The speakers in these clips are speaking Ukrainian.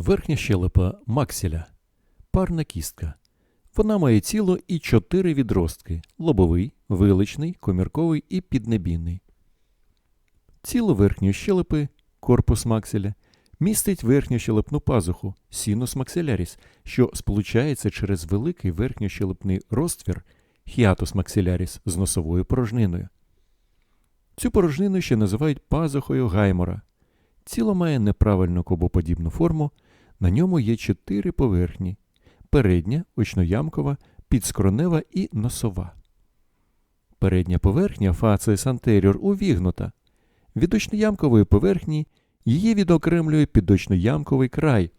Верхня щелепа максіля. Парна кістка. Вона має тіло і чотири відростки лобовий, виличний, комірковий і піднебінний. Тіло верхньої щелепи, корпус максиля, містить верхню щелепну пазуху, синус максиляріс, що сполучається через великий верхньощелепний розтвір хіатус максиляріс з носовою порожниною. Цю порожнину ще називають пазухою гаймора. Тіло має неправильну кобоподібну форму, на ньому є чотири поверхні передня, очноямкова, підскронева і носова. Передня поверхня фацис антеріор увігнута. Від очноямкової поверхні її відокремлює підочноямковий край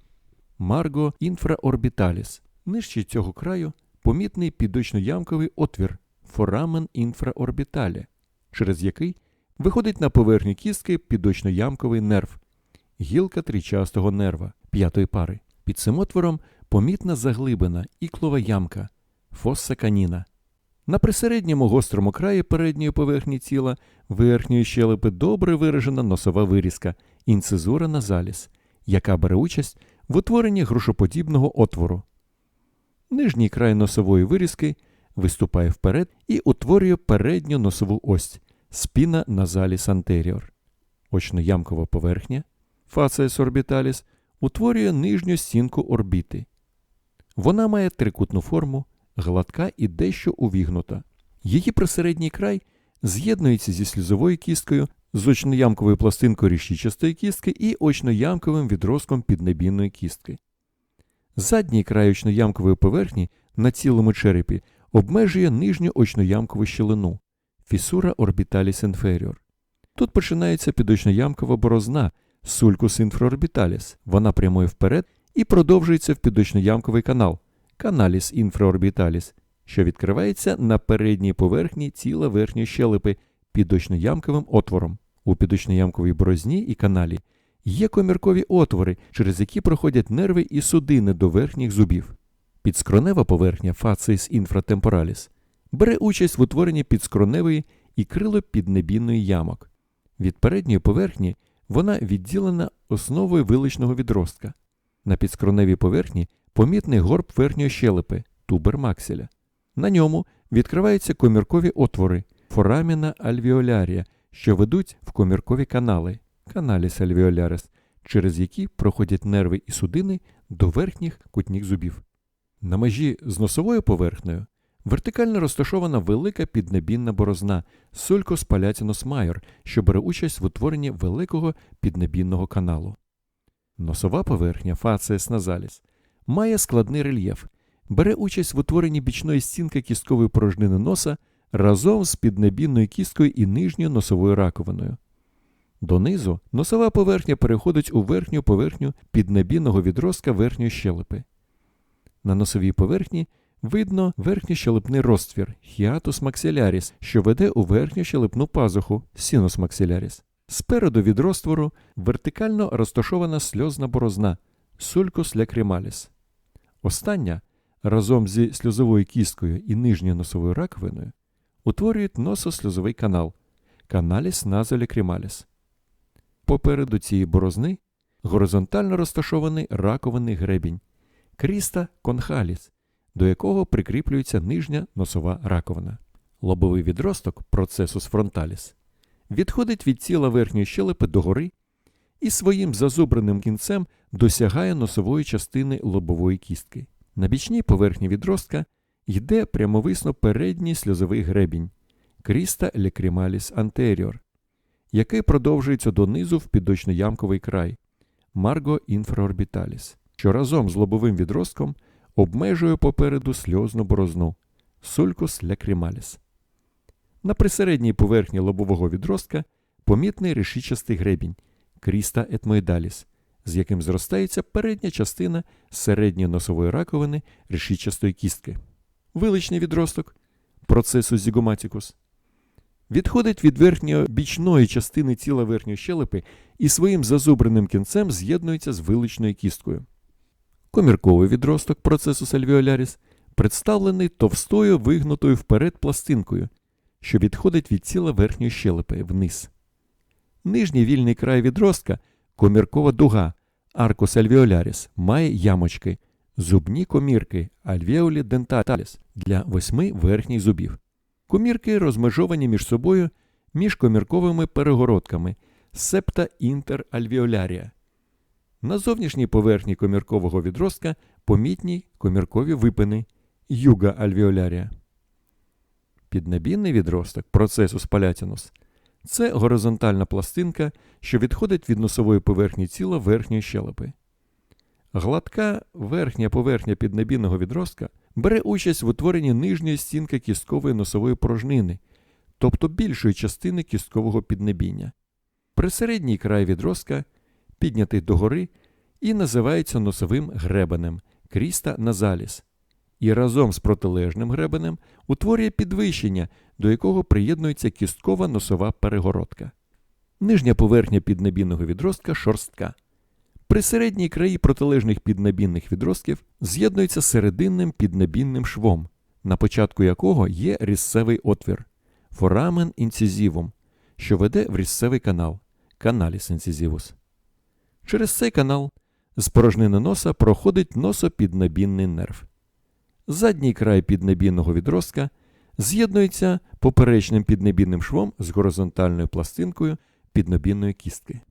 марго інфраорбіталіс. Нижче цього краю помітний підочноямковий отвір форамен інфраорбіталі, через який виходить на поверхню кістки підочноямковий нерв, гілка трічастого нерва п'ятої пари. Під цим отвором помітна заглибина іклова ямка фосса каніна. На присередньому гострому краї передньої поверхні тіла верхньої щелепи добре виражена носова вирізка інцизура назаліс, яка бере участь в утворенні грушоподібного отвору. Нижній край носової вирізки виступає вперед і утворює передню носову ось спіна назаліс антеріор. Очноямкова поверхня фацес орбіталіс утворює нижню стінку орбіти. Вона має трикутну форму, гладка і дещо увігнута. Її присередній край з'єднується зі сльозовою кісткою, з очноямковою пластинкою ріщичастої кістки і очноямковим відростком піднебінної кістки. Задній край очноямкової поверхні на цілому черепі обмежує нижню очноямкову щілину фісура орбіталіс inferior. Тут починається підочноямкова борозна сулькус інфраорбіталіс. Вона прямує вперед і продовжується в підочноямковий канал каналіс інфраорбіталіс, що відкривається на передній поверхні тіла верхньої щелепи підочноямковим отвором. У підочноямковій борозні і каналі є коміркові отвори, через які проходять нерви і судини до верхніх зубів. Підскронева поверхня фацис інфратемпораліс бере участь в утворенні підскроневої і крило піднебінної ямок. Від передньої поверхні вона відділена основою виличного відростка. На підскроневій поверхні помітний горб верхньої щелепи тубер максиля. На ньому відкриваються коміркові отвори фораміна альвіолярія, що ведуть в коміркові канали каналіс альвіолярис, через які проходять нерви і судини до верхніх кутніх зубів. На межі з носовою поверхнею вертикально розташована велика піднебінна борозна Sulcus palatinus major, що бере участь в утворенні великого піднебінного каналу. Носова поверхня фацес назаліс має складний рельєф, бере участь в утворенні бічної стінки кісткової порожнини носа разом з піднебінною кісткою і нижньою носовою раковиною. Донизу носова поверхня переходить у верхню поверхню піднебінного відростка верхньої щелепи. На носовій поверхні видно верхньощелепний розтвір хіатус максиляріс, що веде у верхньощелепну пазуху синус максиляріс. Спереду від розтвору вертикально розташована сльозна борозна сулькус лекрімаліс. Остання разом зі сльозовою кісткою і нижньою носовою раковиною утворюють нососльозовий канал каналіс назолікрімаліс. Попереду цієї борозни горизонтально розташований раковинний гребінь кріста конхаліс, до якого прикріплюється нижня носова раковина. Лобовий відросток процесус фронталіс відходить від тіла верхньої щелепи догори і своїм зазубреним кінцем досягає носової частини лобової кістки. На бічній поверхні відростка йде прямовисно передній сльозовий гребінь кріста лекрімаліс антеріор, який продовжується донизу в підочноямковий край марго інфраорбіталіс, що разом з лобовим відростком обмежує попереду сльозну борозну сулькус лекрімаліс. На присередній поверхні лобового відростка помітний решічастий гребінь кріста етмоїдаліс, з яким зростається передня частина середньої носової раковини решічастої кістки. Виличний відросток процесу зігоматікус відходить від верхньої бічної частини тіла верхньої щелепи і своїм зазубреним кінцем з'єднується з виличною кісткою. Комірковий відросток процесу альвіоляріс представлений товстою вигнутою вперед пластинкою, що відходить від тіла верхньої щелепи вниз. Нижній вільний край відростка коміркова дуга Аркус альвеоляріс має ямочки, зубні комірки альвеолі денталіс для восьми верхніх зубів. Комірки розмежовані між собою міжкомірковими перегородками септа інтеральвеолярія. На зовнішній поверхні коміркового відростка помітні коміркові випини юга альвеолярія. Піднебінний відросток процесус палятінус це горизонтальна пластинка, що відходить від носової поверхні тіла верхньої щелепи. Гладка верхня поверхня піднебінного відростка бере участь в утворенні нижньої стінки кісткової носової порожнини, тобто більшої частини кісткового піднебіння. Присередній край відростка піднятий догори і називається носовим гребенем кріста назаліс, і разом з протилежним гребенем утворює підвищення, до якого приєднується кісткова носова перегородка. Нижня поверхня піднебінного відростка шорстка. При середній краї протилежних піднебінних відростків з'єднується серединним піднебінним швом, на початку якого є різцевий отвір форамен інцизівум, що веде в різцевий канал каналіс інцизівус. Через цей канал з порожнини носа проходить носопіднебінний нерв. Задній край піднебінного відростка з'єднується поперечним піднебінним швом з горизонтальною пластинкою піднебінної кістки.